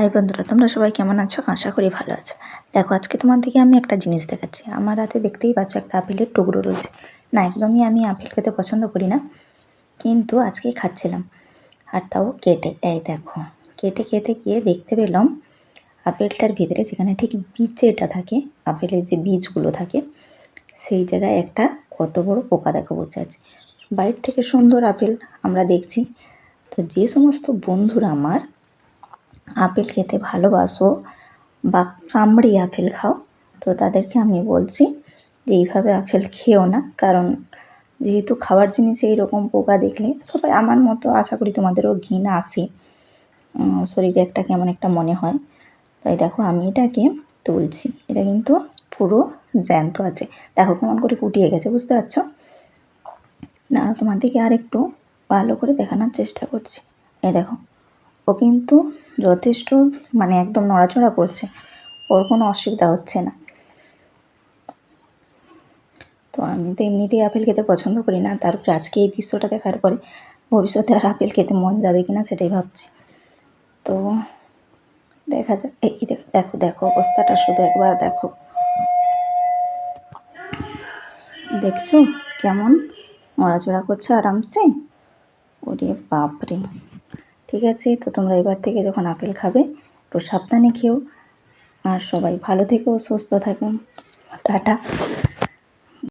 High বন্ধুরা, তোমরা সবাই কেমন আছো? আশা করি ভালো আছো। দেখো, আজকে তোমার দিকে আমি একটা জিনিস দেখাচ্ছি। আমার হাতে দেখতেই পাচ্ছ একটা আপেলের টুকরো রয়েছে। না, একদমই আমি আপেল খেতে পছন্দ করি না, কিন্তু আজকে খাচ্ছিলাম। আর তাও কেটে, এই দেখো, কেটে খেতে গিয়ে দেখতে পেলাম আপেলটার ভিতরে যেখানে ঠিক বীজটা থাকে, আপেলের যে বীজগুলো থাকে, সেই জায়গায় একটা কত বড় পোকা দেখো বসে আছে। বাইর থেকে সুন্দর আপেল আমরা দেখছি। তো যে সমস্ত বন্ধুরা আমার আপেল খেতে ভালোবাসো বা কামড়ি আপেল খাও, তো তাদেরকে আমি বলছি যে এইভাবে আপেল খেও না। কারণ যেহেতু খাওয়ার জিনিসে এইরকম পোকা দেখলে সবাই আমার মতো আশা করি তোমাদেরও ঘৃণা আসে শরীরে একটা কেমন একটা মনে হয়। তাই দেখো আমি এটাকে তুলছি। এটা কিন্তু পুরো জ্যান্ত আছে। দেখো কেমন করে কুটিয়ে গেছে, বুঝতে পারছ? না তোমাদেরকে আর একটু ভালো করে দেখানোর চেষ্টা করছি। এই দেখো ও কিন্তু যথেষ্ট মানে একদম নড়াচড়া করছে। ওর কোনো অসুবিধা হচ্ছে না। তো আমি তো এমনিতেই আপেল খেতে পছন্দ করি না। তারপরে আজকে এই দৃশ্যটা দেখার পরে ভবিষ্যতে আর আপেল খেতে মন যাবে কিনা সেটাই ভাবছি। তো দেখা যাক। এই এই দেখো দেখো দেখো অবস্থাটা শুধু একবার দেখো। দেখছ? কেমন? নড়াচড়া করছে আরামসে? ওরে বাপরে! ঠিক আছে? তো তোমরা এবার থেকে যখন আপেল খাবে একটু সাবধানে খেও। আর সবাই ভালো থেকো, সুস্থ থাকুন টাটা।